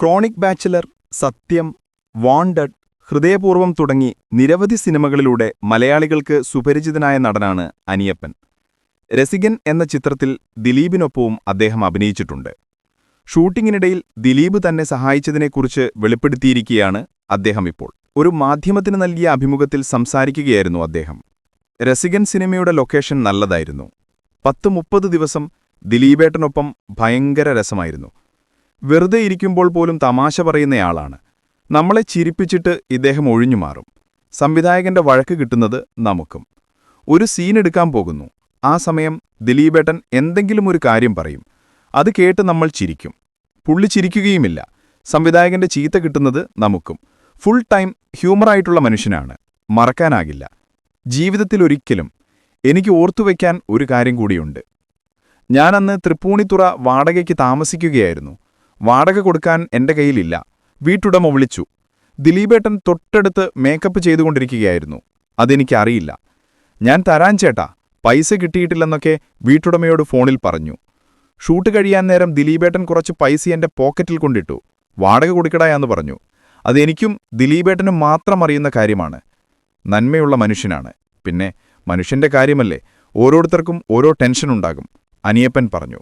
Chronic bachelor Sathyam wanted Hridayapoorvam തുടങ്ങി നിരവധി സിനിമകളിലൂടെ മലയാളികൾക്ക് സുപരിചിതനായ നടനാണ് അനിയപ്പൻ. രസികൻ എന്ന ചിത്രത്തിൽ ദിലീപിനൊപ്പവും അദ്ദേഹം അഭിനയിച്ചിട്ടുണ്ട്. ഷൂട്ടിങ്ങിനിടയിൽ ദിലീപ് തന്നെ സഹായിച്ചതിനെക്കുറിച്ച് വെളിപ്പെടുത്തിയിരിക്കുകയാണ് അദ്ദേഹം ഇപ്പോൾ. ഒരു മാധ്യമത്തിന് നൽകിയ അഭിമുഖത്തിൽ സംസാരിക്കുകയായിരുന്നു അദ്ദേഹം. രസികൻ സിനിമയുടെ ലൊക്കേഷൻ നല്ലതായിരുന്നു. പത്ത് മുപ്പത് ദിവസം ദിലീപേട്ടനൊപ്പം ഭയങ്കര രസമായിരുന്നു. വെറുതെ ഇരിക്കുമ്പോൾ പോലും തമാശ പറയുന്നയാളാണ്. നമ്മളെ ചിരിപ്പിച്ചിട്ട് ഇദ്ദേഹം ഒഴിഞ്ഞു മാറും സംവിധായകന്റെ വഴക്ക് കിട്ടുന്നത് നമുക്കും. ഒരു സീൻ എടുക്കാൻ പോകുന്നു. ആ സമയം ദിലീപേട്ടൻ എന്തെങ്കിലും ഒരു കാര്യം പറയും. അത് കേട്ട് നമ്മൾ ചിരിക്കും. പുള്ളി ചിരിക്കുകയുമില്ല. സംവിധായകന്റെ ചീത്ത കിട്ടുന്നത് നമുക്കും. ഫുൾ ടൈം ഹ്യൂമറായിട്ടുള്ള മനുഷ്യനാണ്. മറക്കാനാകില്ല. ജീവിതത്തിലൊരിക്കലും എനിക്ക് ഓർത്തുവെക്കാൻ ഒരു കാര്യം കൂടിയുണ്ട്. ഞാനന്ന് തൃപ്പൂണിത്തുറ വാടകയ്ക്ക് താമസിക്കുകയായിരുന്നു. വാടക കൊടുക്കാൻ എന്റെ കയ്യിലില്ല. വീട്ടുടമ വിളിച്ചു. ദിലീപേട്ടൻ തൊട്ടടുത്ത് മേക്കപ്പ് ചെയ്തുകൊണ്ടിരിക്കുകയായിരുന്നു. അതെനിക്കറിയില്ല. ഞാൻ തരാൻ ചേട്ടാ. പൈസ കിട്ടിയിട്ടില്ലെന്നൊക്കെ വീട്ടുടമയോട് ഫോണിൽ പറഞ്ഞു. ഷൂട്ട് കഴിയാൻ നേരം ദിലീപേട്ടൻ കുറച്ച് പൈസ എന്റെ പോക്കറ്റിൽ കൊണ്ടിട്ടു. വാടക കൊടുക്കടായെന്ന് പറഞ്ഞു. അതെനിക്കും ദിലീപേട്ടനും മാത്രം അറിയുന്ന കാര്യമാണ്. നന്മയുള്ള മനുഷ്യനാണ്. പിന്നെ മനുഷ്യന്റെ കാര്യമല്ലേ? ഓരോരുത്തർക്കും ഓരോ ടെൻഷനുണ്ടാകും അനിയപ്പൻ പറഞ്ഞു.